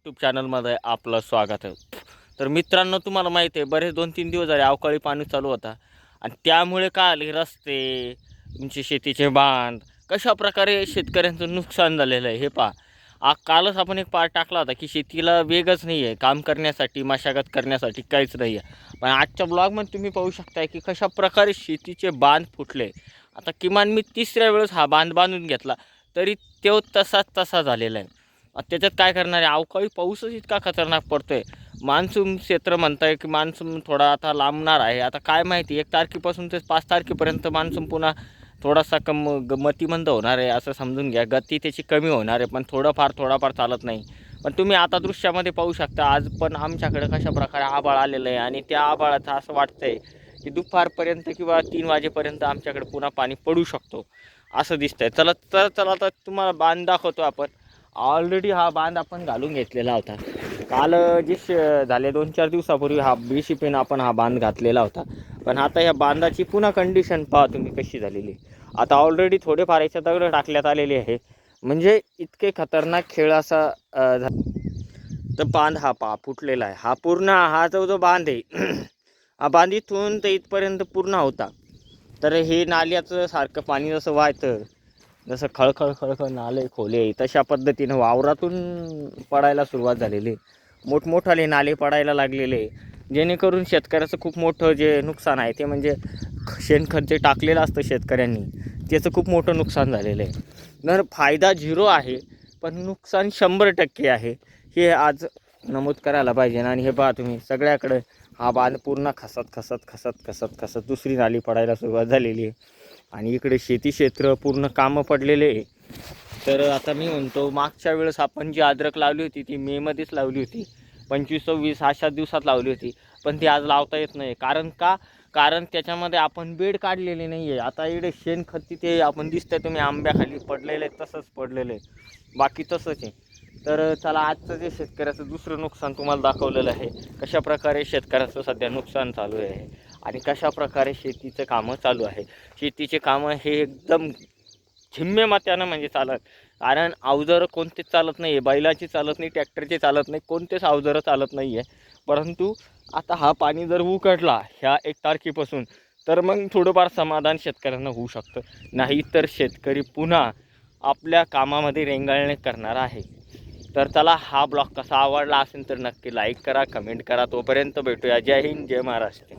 YouTube चॅनलमध्ये आपलं स्वागत आहे. तर मित्रांनो तुम्हाला माहिती आहे बरेच दोन तीन दिवस झाले अवकाळी पाणी चालू होता. आणि त्यामुळे काय आले रस्ते तुमचे शेतीचे बांध कशा प्रकारे शेतकऱ्यांचं नुकसान झालेलं आहे हे पहा. आ कालच आपण एक पार टाकला होता की शेतीला वेगच नाही आहे. काम करण्यासाठी मशागत करण्यासाठी काहीच नाही आहे. पण आजच्या ब्लॉगमध्ये तुम्ही पाहू शकताय की कशा प्रकारे शेतीचे बांध फुटले. आता किमान मी तिसऱ्या वेळेस हा बांध बांधून घेतला तरी तो तसाच तसा झालेला आहे. त्याच्यात काय करणार आहे? अवकाळी पाऊसच इतका खतरनाक पडतो आहे मान्सून क्षेत्र म्हणताय की मान्सून थोडा आता लांबणार आहे. आता काय माहिती एक तारखेपासून ते पाच तारखेपर्यंत मान्सून पुन्हा थोडासा कम ग- मतिमंद होणार आहे असं समजून घ्या. गती त्याची कमी होणार आहे पण थोडंफार थोडाफार चालत नाही. पण तुम्ही आता दृश्यामध्ये पाहू शकता आज पण आमच्याकडे कशा प्रकारे आबाळ आलेलं आहे आणि त्या आबाळाचं असं वाटतंय की दुपारपर्यंत किंवा तीन वाजेपर्यंत आमच्याकडे पुन्हा पाणी पडू शकतो. असं दिसतंय. चला तर चला तर तुम्हाला बांध दाखवतो आपण. ऑलरेडी हा बांध आपण घालून घेतलेला होता. काल जे श- झाले दोन चार दिवसापूर्वी हा बी सी आपण हा बांध घातलेला होता. पण आता या बांधाची पुन्हा कंडिशन पहा तुम्ही कशी झालेली. आता ऑलरेडी थोडेफार याच्या दगड टाकण्यात आलेले आहे. म्हणजे इतके खतरनाक खेळ असा तर बांध हा पा फुटलेला आहे. हा पूर्ण हा जो जो बांध आहे हा बांध इथून तर इथपर्यंत पूर्ण होता. तर हे नाल्याचं सारखं पाणी जसं व्हायचं जसं खळखळ खळखळ नाले खोले तशा पद्धतीनं वावरातून पडायला सुरुवात झालेली. आहे. मोठमोठाले नाले पडायला लागलेले. जेणेकरून शेतकऱ्याचं खूप मोठं जे नुकसान आहे ते म्हणजे शेणखत जे टाकलेलं असतं शेतकऱ्यांनी त्याचं खूप मोठं नुकसान झालेलं आहे. तर फायदा झिरो आहे पण नुकसान शंभर टक्के आहे. हे आज नमूद करायला पाहिजे. आणि हे पहा तुम्ही सगळ्याकडे हा बांध पूर्ण खसत खसत खसत खसत खसत दुसरी नाली पडायला सुरुवात झालेली आहे. आणि इकडे शेती क्षेत्र पूर्ण कामं पडलेले आहे. तर आता मी म्हणतो मागच्या वेळेस आपण जी अद्रक लावली होती ती मेमध्येच लावली होती. पंचवीस सव्वीस अशा दिवसात लावली होती. पण ती आज लावता येत नाही. कारण का? कारण त्याच्यामध्ये आपण बेड काढलेली नाही आहे आता इकडे शेणखत तिथे आपण दिसतंय तुम्ही आंब्याखाली पडलेलं आहे तसंच पडलेलं आहे बाकी तसंच आहे. तर चला आजचं जे शेतकऱ्याचं दुसरं नुकसान तुम्हाला दाखवलेलं आहे कशा प्रकारे शेतकऱ्याचं सध्या नुकसान चालू आहे. आणि कशा प्रकारे शेतीचं कामं चालू आहे. शेतीचे कामं हे एकदम झिम्मे मात्यानं म्हणजे चालत. कारण अवजारं कोणतेच चालत नाही आहे बैलाची चालत नाही ट्रॅक्टरची चालत नाही कोणतेच अवजारं चालत नाही आहे परंतु आता हा पाणी जर उकडला ह्या एक तारखेपासून तर मग थोडंफार समाधान शेतकऱ्यांना होऊ शकतं. नाही तर शेतकरी पुन्हा आपल्या कामामध्ये रेंगाळणे करणार आहे. तर चला हा ब्लॉग कसा आवडला असेल तर नक्की लाईक करा कमेंट करा. तोपर्यंत भेटूया. जय हिंद जय महाराष्ट्र.